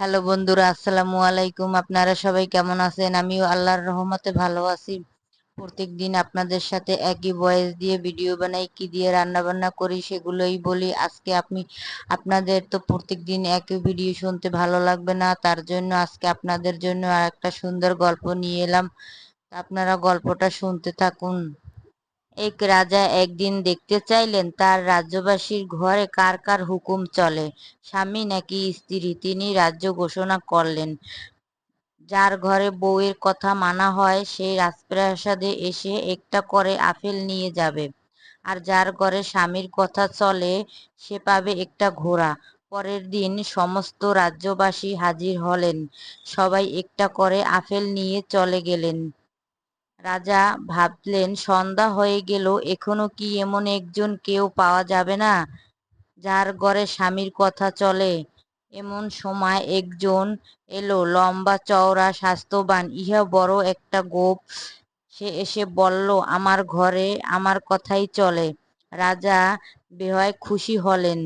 Hello বন্ধুরা, আসসালামু আলাইকুম। আপনারা সবাই কেমন আছেন? আমিও আল্লাহর রহমতে ভালো আছি। প্রত্যেক দিন আপনাদের সাথে একই ভয়েস দিয়ে ভিডিও বানাই, কি দিয়ে রান্না বান্না করি সেগুলোই বলি। আজকে আপনি, আপনাদের তো প্রত্যেক দিন একই ভিডিও শুনতে ভালো লাগবে না, তার জন্য আজকে আপনাদের জন্য আর একটা সুন্দর গল্প নিয়ে এলাম। আপনারা গল্পটা শুনতে থাকুন। এক রাজা একদিন দেখতে চাইলেন, তার রাজ্যবাসীর ঘরে কার কার হুকুম চলে? স্বামী নাকি স্ত্রী? তিনি রাজ্য ঘোষণা করলেন। যার ঘরে বউয়ের কথা মানা হয় সেই রাজপ্রাসাদে এসে একটা করে আপেল নিয়ে যাবে। আর যার ঘরে স্বামীর কথা চলে, সে পাবে একটা ঘোড়া। পরের দিন সমস্ত রাজ্যবাসী হাজির হলেন। সবাই একটা করে আপেল নিয়ে চলে গেলেন। রাজা ভাবলেন, সন্ধ্যা হয়ে গেল, এখনও কি এমন একজন কেউ পাওয়া যাবে না? যার ঘরে স্বামীর কথা চলে। এমন সময় একজন এলো, লম্বা চওড়া, স্বাস্থ্যবান, ইহা বড় একটা গোপ। সে এসে বলল, আমার ঘরে আমার কথাই চলে। রাজা বেহয় খুশি হলেন।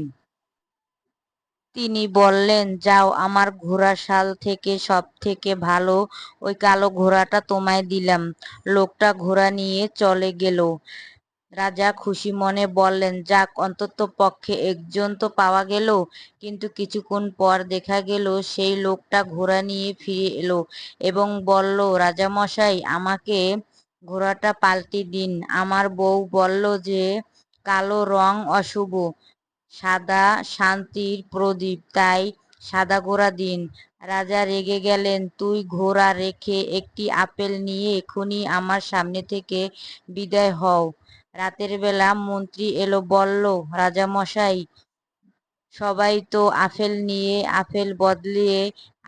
তিনি বললেন, যাও, আমার ঘোড়া শাল থেকে সব থেকে ভালো ওই কালো ঘোড়াটা তোমায় দিলাম। লোকটা ঘোড়া নিয়ে চলে গেল। রাজা খুশি মনে বললেন, যাক, অন্তত পক্ষে একজন তো পাওয়া গেল। কিন্তু কিছুক্ষণ পর দেখা গেল, সেই লোকটা ঘোড়া নিয়ে ফিরে এলো এবং বলল, রাজামশাই, আমাকে ঘোড়াটা পাল্টে দিন। আমার বউ বলল যে, কালো রং অশুভ। সাদা শান্তির প্রদীপ, তাই সাদা ঘোড়া দিন। রাজা রেগে গেলেন, তুই ঘোড়া রেখে একটি আপেল নিয়ে এখনই আমার সামনে থেকে বিদায় হও। রাতের বেলা মন্ত্রী এলো, বলল রাজামশাই সবাই তো আপেল নিয়ে, আপেল বদলিয়ে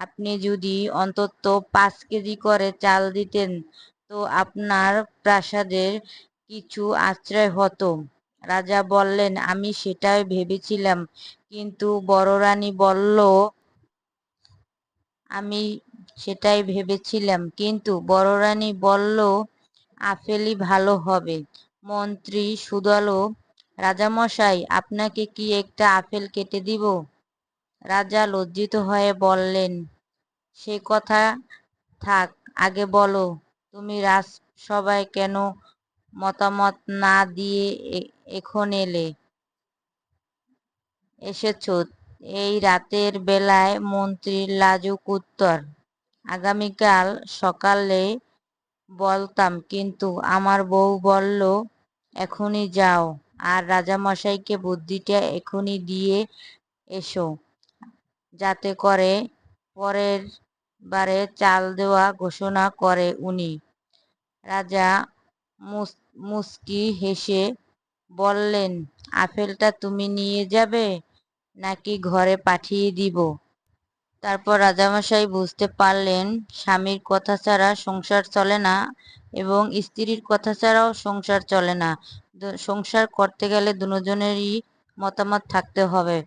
আপনি যদি অন্তত পাঁচ কেজি করে চাল দিতেন, তো আপনার প্রাসাদের কিছু আশ্রয় হতো। রাজা বললেন, আমি সেটাই ভেবেছিলাম। কিন্তু বড় রানী বলল, আমি সেটাই ভেবেছিলাম। কিন্তু বড় রানী বলল, আপেলই ভালো হবে। মন্ত্রী শুধালো রাজামশাই, আপনাকে কি একটা আপেল কেটে দিব? রাজা লজ্জিত হয়ে বললেন, সে কথা থাক, আগে বলো, তুমি রাজ রাজসভায় কেন মতামত না দিয়ে এখন এলে। এসেছ। এই রাতের বেলায় মন্ত্রীর লাজুক উত্তর। আগামীকাল সকালে বলতাম, কিন্তু আমার বউ বলল, এখনই যাও। আর রাজামশাইকে বুদ্ধিটা এখনই দিয়ে এসো। যাতে করে পরের বারে চাল দেওয়া ঘোষণা করে উনি। রাজা মুস্কি হেসে বললেন, আপেলটা তুমি নিয়ে যাবে নাকি ঘরে পাঠিয়ে দিব? তারপর রাজামশাই বুঝতে পারলেন, স্বামীর কথা ছাড়া সংসার চলে না এবং স্ত্রীর কথা ছাড়াও সংসার চলে না। সংসার করতে গেলে দুজনেরই মতামত থাকতে হবে।